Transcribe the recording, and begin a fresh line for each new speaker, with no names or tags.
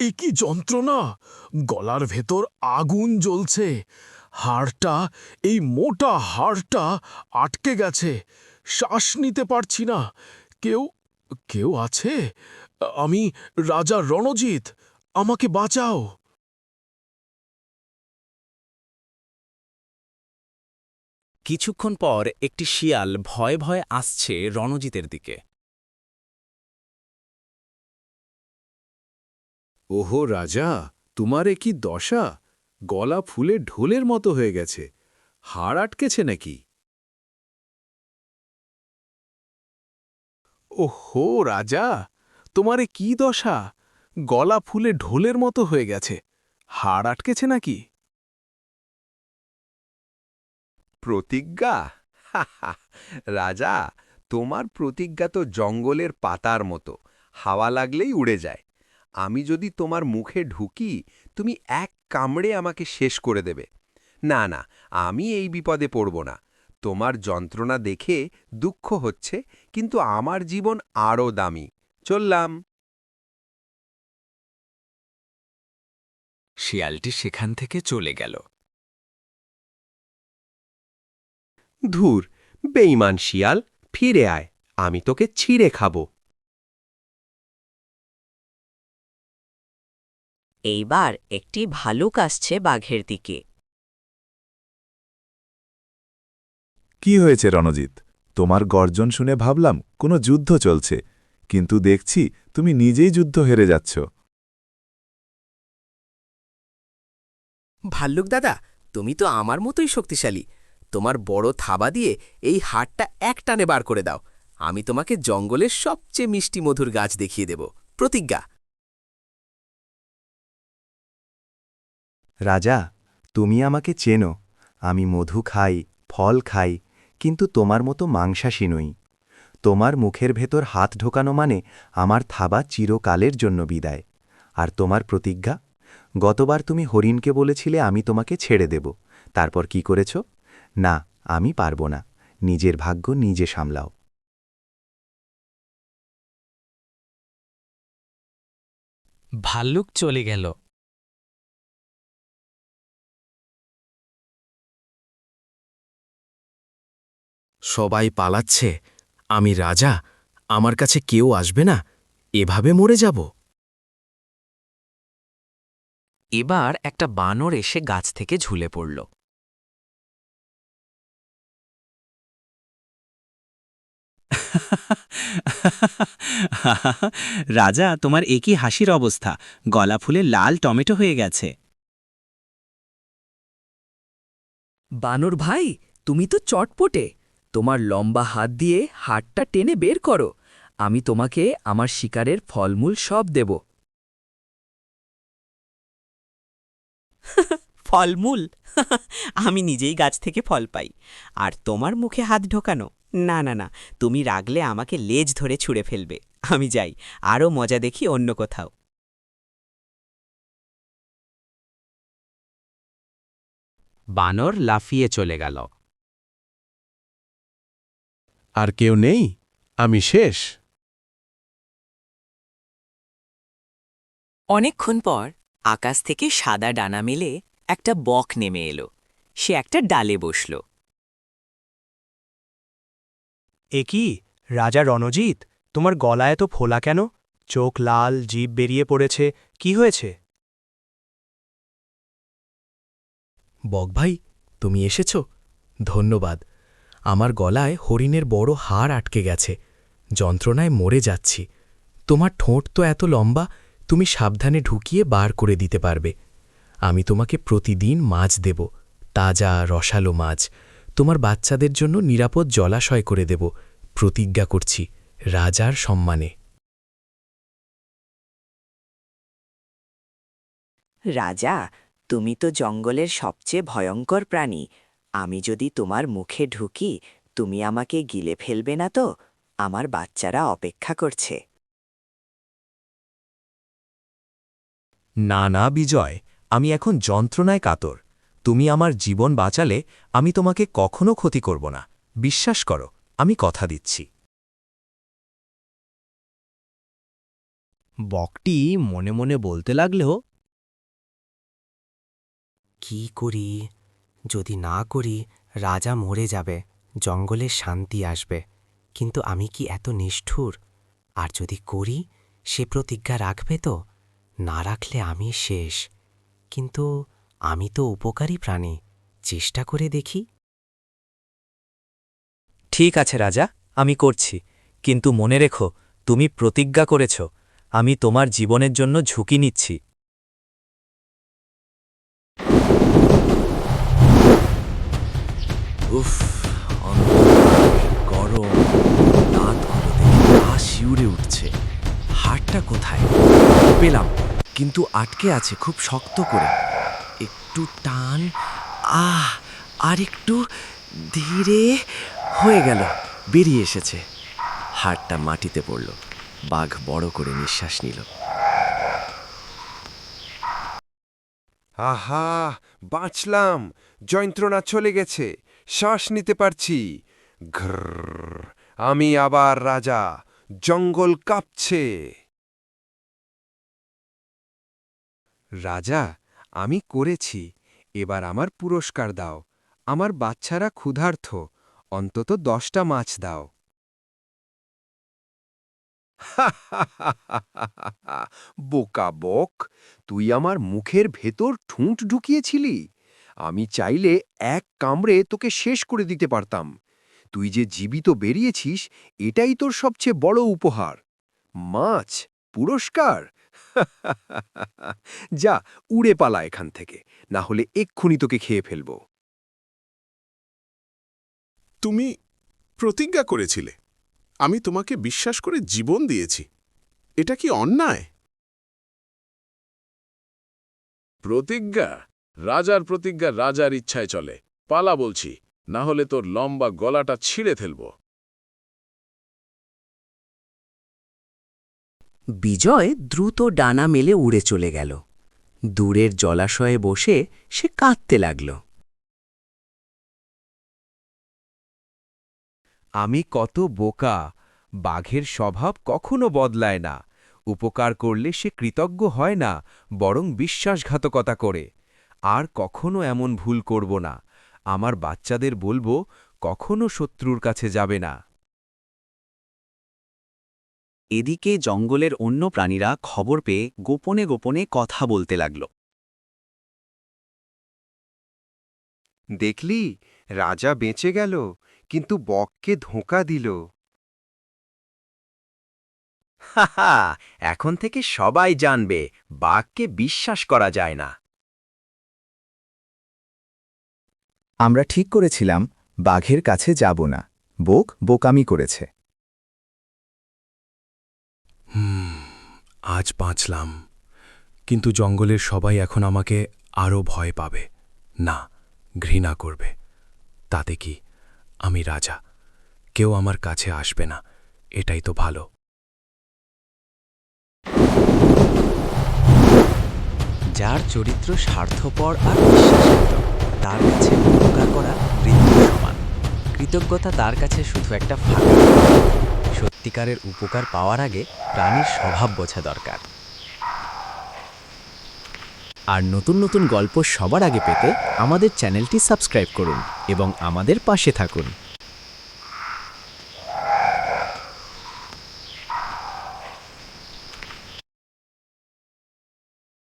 এ কি যন্ত্রণা? গলার ভেতর আগুন জ্বলছে। হাড়টা, এই মোটা হাড়টা আটকে গেছে। শ্বাস নিতে পারছি না। কেউ কেউ আছে? আমি রাজা রণজিৎ, আমাকে বাঁচাও।
কিছুক্ষণ পর একটি শিয়াল ভয়ে ভয়ে আসছে রণজিতের দিকে।
ওহো রাজা, তোমারে কি দশা? গলা ফুলে ঢোলের মতো হয়ে গেছে। হাড় আটকেছে নাকি?
ওহো রাজা, তোমারে কি দশা? গলা ফুলে ঢোলের মতো হয়ে গেছে। হাড় আটকেছে নাকি?
প্রতিজ্ঞা? রাজা, তোমার প্রতিজ্ঞা তো জঙ্গলের পাতার মতো। হাওয়া লাগলেই উড়ে যায়। আমি যদি তোমার মুখে ঢুকি তুমি এক কামড়ে আমাকে শেষ করে দেবে। না না আমি এই বিপদে পড়ব না। তোমার যন্ত্রণা দেখে দুঃখ হচ্ছে কিন্তু আমার জীবন আরও দামি। চললাম।
শিয়ালটি সেখান থেকে চলে গেল।
ধুর বেইমান শিয়াল ফিরে আয় আমি তোকে ছিঁড়ে খাব।
এইবার একটি ভালুক আসছে বাঘের দিকে।
কি হয়েছে রণজিৎ? তোমার গর্জন শুনে ভাবলাম কোনো যুদ্ধ চলছে কিন্তু দেখছি তুমি নিজেই যুদ্ধ হেরে যাচ্ছ।
ভাল্লুক দাদা তুমি তো আমার মতোই শক্তিশালী। তোমার বড় থাবা দিয়ে এই হাটটা এক টানে বার করে দাও। আমি তোমাকে জঙ্গলের সবচেয়ে মিষ্টি মধুর গাছ দেখিয়ে দেব। প্রতিজ্ঞা।
রাজা, তুমি আমাকে চেনো। আমি মধু খাই, ফল খাই, কিন্তু তোমার মতো মাংসাশী নই। তোমার মুখের ভেতর হাত ঢোকানো মানে আমার থাবা চিরকালের জন্য বিদায়। আর তোমার প্রতিজ্ঞা? গতবার তুমি হরিণকে বলেছিলে আমি তোমাকে ছেড়ে দেব। তারপর কি করেছ? না, আমি পারব না। নিজের ভাগ্য নিজে সামলাও।
ভাল্লুক চলে গেল।
সবাই পালাচ্ছে। আমি রাজা আমার কাছে কেউ আসবে না এভাবে মরে যাব।
এবার একটা বানর এসে গাছ থেকে ঝুলে পড়ল। রাজা তোমার একই হাসির অবস্থা। গলা ফুলে লাল টমেটো হয়ে গেছে।
বানর ভাই তুমি তো চটপটে। তোমার লম্বা হাত দিয়ে হাটটা টেনে বের করো। আমি তোমাকে আমার শিকারের ফলমূল সব দেব।
ফলমূল? আমি নিজেই গাছ থেকে ফল পাই। আর তোমার মুখে হাত ঢোকানো? না না না তুমি রাগলে আমাকে লেজ ধরে ছুঁড়ে ফেলবে। আমি যাই আরও মজা দেখি অন্য কোথাও।
বানর লাফিয়ে চলে গেল।
আর কেউ নেই আমি শেষ।
অনেকক্ষণ পর আকাশ থেকে সাদা ডানা মেলে একটা বক নেমে এলো। সে একটা ডালে বসল।
এ কি? রাজা রণজিৎ তোমার গলায় এত ফোলা কেন? চোখ লাল জিভ বেরিয়ে পড়েছে কি হয়েছে?
বক ভাই তুমি এসেছ? ধন্যবাদ। আমার গলায় হরিণের বড় হাড় আটকে গেছে। যন্ত্রণায় মরে যাচ্ছি। তোমার ঠোঁট তো এত লম্বা, তুমি সাবধানে ঢুকিয়ে বার করে দিতে পারবে। আমি তোমাকে প্রতিদিন মাছ দেব, তাজা রসালো মাছ। তোমার বাচ্চাদের জন্য নিরাপদ জলাশয় করে দেব। প্রতিজ্ঞা করছি, রাজার সম্মানে।
রাজা, তুমি তো জঙ্গলের সবচেয়ে ভয়ঙ্কর প্রাণী। আমি যদি তোমার মুখে ঢুকি তুমি আমাকে গিলে ফেলবে না তো? আমার বাচ্চারা অপেক্ষা করছে।
না না বিজয় আমি এখন যন্ত্রণায় কাতর। তুমি আমার জীবন বাঁচালে আমি তোমাকে কখনো ক্ষতি করব না। বিশ্বাস করো আমি কথা দিচ্ছি।
বকটি মনে মনে বলতে লাগল
কি করি? যদি না করি, রাজা মরে যাবে, জঙ্গলে শান্তি আসবে। কিন্তু আমি কি এত নিষ্ঠুর? আর যদি করি, সে প্রতিজ্ঞা রাখবে তো? না রাখলে আমি শেষ। কিন্তু আমি তো উপকারী প্রাণী, চেষ্টা করে দেখি।
ঠিক আছে রাজা, আমি করছি। কিন্তু মনে রেখো, তুমি প্রতিজ্ঞা করেছ। আমি তোমার জীবনের জন্য ঝুঁকি নিচ্ছি।
উফ গরম গা উঠছে। হাড়টা কোথায়? পেলাম। কিন্তু আটকে আছে খুব শক্ত করে। একটু টান, আহ, আর একটু ধীরে হয়ে গেল, বেরিয়ে এসেছে। হাড়টা মাটিতে পড়ল। বাঘ বড় করে নিঃশ্বাস নিল।
আহা, বাঁচলাম। যন্ত্রণা চলে গেছে। শ্বাস নিতে পারছি। ঘ্রর, আমি আবার রাজা, জঙ্গল কাঁপছে। রাজা, আমি করেছি, এবার আমার পুরস্কার দাও, আমার বাচ্চারা ক্ষুধার্থ, অন্তত দশটা মাছ দাও। বোকা বক তুই আমার মুখের ভেতর ঠুঁট ঢুকিয়েছিলি? আমি চাইলে এক কামড়ে তোকে শেষ করে দিতে পারতাম। তুই যে জীবিত বেরিয়েছিস এটাই তোর সবচেয়ে বড় উপহার। মাছ পুরস্কার? যা উড়ে পালা এখান থেকে। না হলে এক্ষুনি তোকে খেয়ে ফেলব।
তুমি প্রতিজ্ঞা করেছিলে। আমি তোমাকে বিশ্বাস করে জীবন দিয়েছি। এটা কি অন্যায়? প্রতিজ্ঞা? রাজার প্রতিজ্ঞা রাজার ইচ্ছায় চলে। পালা বলছি না হলে তোর লম্বা গলাটা ছিঁড়ে ফেলব।
বিজয় দ্রুত ডানা মেলে উড়ে চলে গেল। দূরের জলাশয়ে বসে সে কাঁদতে লাগল।
আমি কত বোকা বাঘের স্বভাব কখনো বদলায় না। উপকার করলে সে কৃতজ্ঞ হয় না বরং বিশ্বাসঘাতকতা করে। আর কখনো এমন ভুল করব না। আমার বাচ্চাদের বলব কখনো শত্রুর কাছে যাবে না।
এদিকে জঙ্গলের অন্য প্রাণীরা খবর পেয়ে গোপনে গোপনে কথা বলতে লাগল।
দেখলি রাজা বেঁচে গেল কিন্তু বককে ধোঁকা দিল।
হাহা এখন থেকে সবাই জানবে বাঘকে বিশ্বাস করা যায় না।
আমরা ঠিক করেছিলাম বাঘের কাছে যাব না বোক বোকামি করেছে।
হুম আজ বাঁচলাম কিন্তু জঙ্গলের সবাই এখন আমাকে আরও ভয় পাবে। না ঘৃণা করবে। তাতে কি? আমি রাজা কেউ আমার কাছে আসবে না এটাই তো ভালো।
যার চরিত্র স্বার্থপর আর বিশ্বাসঘাতক তার কাছে উপকার করা মৃত্যু সমান। কৃতজ্ঞতা তার কাছে শুধু একটা ফাঁকা সত্যিকারের উপকার পাওয়ার আগে প্রাণীর স্বভাব বোঝা দরকার।
আর নতুন নতুন গল্প সবার আগে পেতে আমাদের চ্যানেলটি সাবস্ক্রাইব করুন এবং আমাদের পাশে থাকুন।